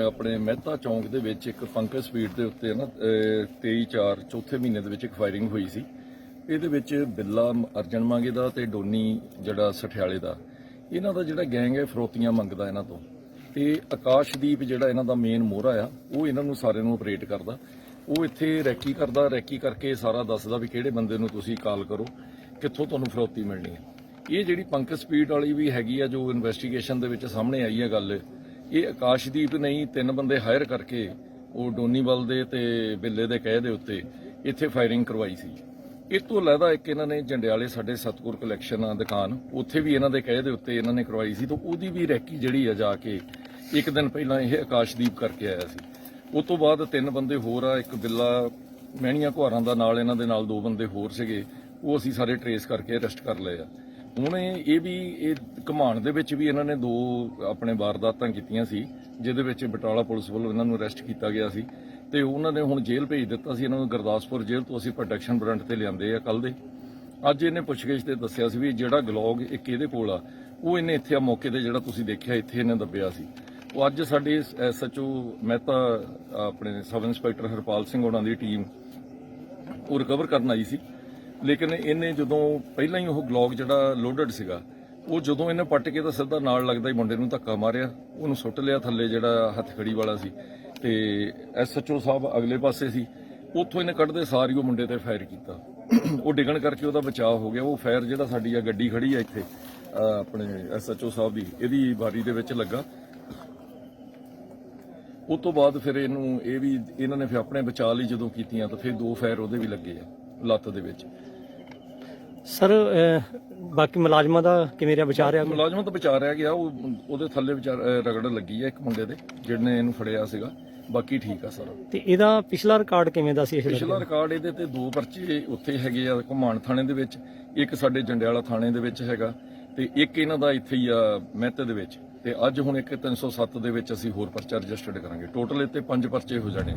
ਆਪਣੇ ਮਹਿਤਾ ਚੌਂਕ ਦੇ ਵਿੱਚ ਇੱਕ ਪੰਕਜ ਸਪੀਡ ਦੇ ਉੱਤੇ ਨਾ 23 4 ਚੌਥੇ ਮਹੀਨੇ ਦੇ ਵਿੱਚ ਇੱਕ ਫਾਇਰਿੰਗ ਹੋਈ ਸੀ। ਇਹਦੇ ਵਿੱਚ ਬਿੱਲਾ ਅਰਜਨ ਮੰਗੇ ਦਾ ਤੇ ਡੋਨੀ ਜਿਹੜਾ ਸਠਿਆਲੇ ਦਾ। ਇਹਨਾਂ ਦਾ ਜਿਹੜਾ ਗੈਂਗ ਹੈ, ਫਰੋਤੀਆਂ ਮੰਗਦਾ ਇਹਨਾਂ ਤੋਂ। ਤੇ ਆਕਾਸ਼ਦੀਪ ਜਿਹੜਾ ਇਹਨਾਂ ਦਾ ਮੇਨ ਮੋਹਰਾ ਆ, ਉਹ ਇਹਨਾਂ ਨੂੰ ਸਾਰਿਆਂ ਨੂੰ ਆਪਰੇਟ ਕਰਦਾ। ਉਹ ਇੱਥੇ ਰੈਕੀ ਕਰਦਾ, ਰੈਕੀ ਕਰਕੇ ਸਾਰਾ ਦੱਸਦਾ ਵੀ ਕਿਹੜੇ ਬੰਦੇ ਨੂੰ ਤੁਸੀਂ ਕਾਲ ਕਰੋ, ਕਿੱਥੋਂ ਤੁਹਾਨੂੰ ਫਰੋਤੀ ਮਿਲਣੀ ਹੈ। ਇਹ ਜਿਹੜੀ ਪੰਕਜ ਸਪੀਡ ਵਾਲੀ ਵੀ ਹੈਗੀ ਆ, ਜੋ ਇਨਵੈਸਟੀਗੇਸ਼ਨ ਦੇ ਵਿੱਚ ਸਾਹਮਣੇ ਆਈ ਹੈ ਗੱਲ ਇਹ ਆਕਾਸ਼ਦੀਪ ਨਹੀਂ, ਤਿੰਨ ਬੰਦੇ ਹਾਇਰ ਕਰਕੇ ਉਹ ਡੋਨੀਵਲ ਦੇ ਤੇ ਬਿੱਲੇ ਦੇ ਕਹਿ ਦੇ ਉੱਤੇ ਇੱਥੇ ਫਾਇਰਿੰਗ ਕਰਵਾਈ ਸੀ। ਇਸ ਤੋਂ ਇਲਾਵਾ ਇੱਕ ਇਹਨਾਂ ਨੇ ਜੰਡਿਆਲੇ ਸਾਡੇ ਸਤਗੁਰ ਕਲੈਕਸ਼ਨ ਆ ਦੁਕਾਨ, ਉੱਥੇ ਵੀ ਇਹਨਾਂ ਦੇ ਕਹਿ ਦੇ ਉੱਤੇ ਇਹਨਾਂ ਨੇ ਕਰਵਾਈ ਸੀ ਤਾਂ ਉਹਦੀ ਵੀ ਰੈਕੀ ਜਿਹੜੀ ਆ ਜਾ ਕੇ ਇੱਕ ਦਿਨ ਪਹਿਲਾਂ ਇਹ ਆਕਾਸ਼ਦੀਪ ਕਰਕੇ ਆਇਆ ਸੀ। ਉਸ ਤੋਂ ਬਾਅਦ ਤਿੰਨ ਬੰਦੇ ਹੋਰ ਆ, ਇੱਕ ਬਿੱਲਾ, ਮਹਿਣੀਆਂ ਘੁਆਰਾਂ ਦਾ ਨਾਲ ਇਹਨਾਂ ਦੇ ਨਾਲ ਦੋ ਬੰਦੇ ਹੋਰ ਸੀਗੇ, ਉਹ ਅਸੀਂ ਸਾਰੇ ਟਰੇਸ ਕਰਕੇ ਅਰੈਸਟ ਕਰ ਲਏ ਆ। ਹੁਣ ਇਹ ਵੀ, ਇਹ ਘਮਾਣ ਦੇ ਵਿੱਚ ਵੀ ਇਹਨਾਂ ਨੇ ਦੋ ਆਪਣੇ ਵਾਰਦਾਤਾਂ ਕੀਤੀਆਂ ਸੀ, ਜਿਹਦੇ ਵਿੱਚ ਬਟਾਲਾ ਪੁਲਿਸ ਵੱਲੋਂ ਇਹਨਾਂ ਨੂੰ ਅਰੈਸਟ ਕੀਤਾ ਗਿਆ ਸੀ। ਤੇ ਉਹਨਾਂ ਨੇ ਹੁਣ ਜੇਲ੍ਹ ਭੇਜ ਦਿੱਤਾ ਸੀ, ਇਹਨਾਂ ਨੂੰ ਗੁਰਦਾਸਪੁਰ ਜੇਲ੍ਹ ਤੋਂ ਅਸੀਂ ਪ੍ਰੋਟੈਕਸ਼ਨ ਵਾਰੰਟ ਤੇ ਲਿਆਂਦੇ ਆ ਕੱਲ ਦੇ। ਅੱਜ ਇਹਨੇ ਪੁੱਛਗਿੱਛ ਤੇ ਦੱਸਿਆ ਸੀ ਵੀ ਜਿਹੜਾ ਗਲੋਗ ਇੱਕ ਇਹਦੇ ਕੋਲ ਆ, ਉਹ ਇਹਨੇ ਇੱਥੇ ਆ ਮੌਕੇ ਤੇ ਜਿਹੜਾ ਤੁਸੀਂ ਦੇਖਿਆ, ਇੱਥੇ ਇਹਨੇ ਦੱਬਿਆ ਸੀ। ਉਹ ਅੱਜ ਸਾਡੇ ਐਸਐਚਓ ਮਹਿਤਾ ਆਪਣੇ ਸਬ ਇੰਸਪੈਕਟਰ ਹਰਪਾਲ ਸਿੰਘ ਉਹਨਾਂ ਦੀ ਟੀਮ ਉਹ ਰਿਕਵਰ ਕਰਨ ਆਈ ਸੀ। ਲੇਕਿਨ ਇਹਨੇ ਜਦੋਂ ਪਹਿਲਾਂ ਹੀ ਉਹ ਗਲੌਗ ਜਿਹੜਾ ਲੋਡਡ ਸੀਗਾ, ਉਹ ਜਦੋਂ ਇਹਨੇ ਪੱਟ ਕੇ ਤਾਂ ਸਿੱਧਾ ਨਾਲ ਲੱਗਦਾ ਹੀ ਮੁੰਡੇ ਨੂੰ ਧੱਕਾ ਮਾਰਿਆ, ਉਹਨੂੰ ਸੁੱਟ ਲਿਆ ਥੱਲੇ ਜਿਹੜਾ ਹੱਥਖੜੀ ਵਾਲਾ ਸੀ। ਤੇ ਐਸਐਚਓ ਸਾਹਿਬ ਅਗਲੇ ਪਾਸੇ ਸੀ, ਉੱਥੋਂ ਇਹਨੇ ਕੱਢਦੇ ਸਾਰੀ ਉਹ ਮੁੰਡੇ ਤੇ ਫਾਇਰ ਕੀਤਾ। ਉਹ ਡਿੱਗਣ ਕਰਕੇ ਉਹਦਾ ਬਚਾਅ ਹੋ ਗਿਆ। ਉਹ ਫਾਇਰ ਜਿਹੜਾ ਸਾਡੀ ਆ ਗੱਡੀ ਖੜੀ ਆ ਇੱਥੇ ਅਹ ਆਪਣੇ ਐਸਐਚਓ ਸਾਹਿਬ ਦੀ, ਇਹਦੀ ਬਾਰੀ ਦੇ ਵਿੱਚ ਲੱਗਾ। ਉਸ ਤੋਂ ਬਾਅਦ ਫਿਰ ਇਹਨੂੰ, ਇਹ ਵੀ, ਇਹਨਾਂ ਨੇ ਫਿਰ ਆਪਣੇ ਬਚਾਅ ਲਈ ਜਦੋਂ ਕੀਤੀਆਂ ਤਾਂ ਫਿਰ ਦੋ ਫਾਇਰ ਉਹਦੇ ਵੀ ਲੱਗੇ ਆ। ਲੱਤ ਦੇ ਵਿੱਚ। ਸਰ ਬਾਕੀ ਮੁਲਾਜ਼ਮਾਂ ਦਾ ਕਿਵੇਂ ਰਿਹਾ? ਵਿਚਾਰ ਰਿਹਾ ਮੁਲਾਜ਼ਮਾਂ ਤਾਂ ਬਚਾ ਰਿਹਾ ਗਿਆ। ਉਹ ਉਹਦੇ ਥੱਲੇ ਵਿਚਾਰ ਰਗੜ ਲੱਗੀ ਆ ਇੱਕ ਮੁੰਡੇ ਦੇ ਜਿਹਨੇ ਇਹਨੂੰ ਫੜਿਆ ਸੀਗਾ। ਬਾਕੀ ਠੀਕ ਆ ਸਾਰਾ। ਤੇ ਇਹਦਾ ਪਿਛਲਾ ਰਿਕਾਰਡ ਕਿਵੇਂ ਦਾ ਸੀ ਪਿਛਲਾ ਰਿਕਾਰਡ ਇਹਦੇ ਤੇ ਦੋ ਪਰਚੇ ਉੱਥੇ ਹੈਗੇ ਆ ਘੁਮਾਣ ਥਾਣੇ ਦੇ ਵਿੱਚ। ਇੱਕ ਸਾਡੇ ਜੰਡਿਆਲਾ ਥਾਣੇ ਦੇ ਵਿੱਚ ਹੈਗਾ ਤੇ ਇੱਕ ਇਹਨਾਂ ਦਾ ਇੱਥੇ ਹੀ ਆ ਮਹਿਤੇ ਦੇ ਵਿੱਚ। ਤੇ ਅੱਜ ਹੁਣ ਇੱਕ 307 ਦੇ ਵਿੱਚ ਅਸੀਂ ਹੋਰ ਪਰਚਾ ਰਜਿਸਟਰਡ ਕਰਾਂਗੇ। ਟੋਟਲ ਇੱਥੇ ਪੰਜ ਪਰਚੇ ਹੋ ਜਾਣੇ